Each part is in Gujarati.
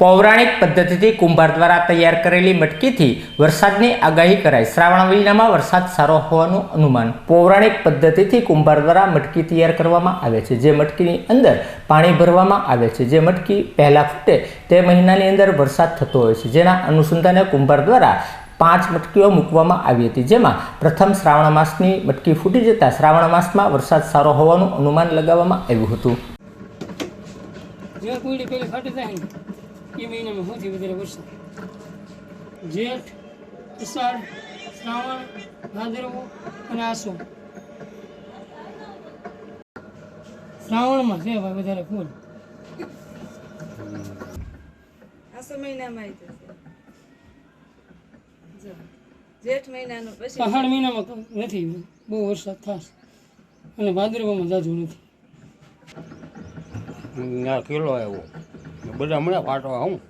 પૌરાણિક પદ્ધતિથી કુંભાર દ્વારા તૈયાર કરેલી મટકીથી વરસાદની આગાહી કરાઈ. શ્રાવણ મહિનામાં વરસાદ સારો હોવાનું અનુમાન. પૌરાણિક પદ્ધતિથી કુંભાર દ્વારા મટકી તૈયાર કરવામાં આવે છે. જે મટકીની અંદર પાણી ભરવામાં આવે છે. જે મટકી પહેલાં ફૂટે તે મહિનાની અંદર વરસાદ થતો હોય છે. જેના અનુસંધાને કુંભાર દ્વારા પાંચ મટકીઓ મૂકવામાં આવી હતી. જેમાં પ્રથમ શ્રાવણ માસની મટકી ફૂટી જતાં શ્રાવણ માસમાં વરસાદ સારો હોવાનું અનુમાન લગાવવામાં આવ્યું હતું. એ મહિનામાં સૌથી વધારે વરસાદ જેઠ અષાઢ શ્રાવણ ભાદરવો અને આસો. શ્રાવણમાં છે ભાઈ વધારે ફૂલ. આસો મહિનામાં જેઠ મહિનાનો પછી પહાડ મહિનામાં તો નથી બહુ વરસાદ થશે. અને ભાદરવામાં જાજુ નથી. ના કિલો આવ્યો. બધા મને પાટો હું.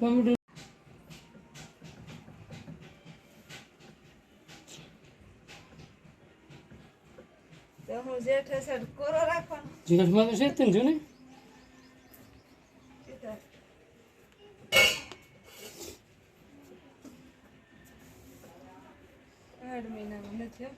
કોમ્પ્યુટર તો હું જેઠ અષાઢ કોરો રાખવાનો. જેઠમાં તો છે જ ને. આઠ મહિનામાં નથી.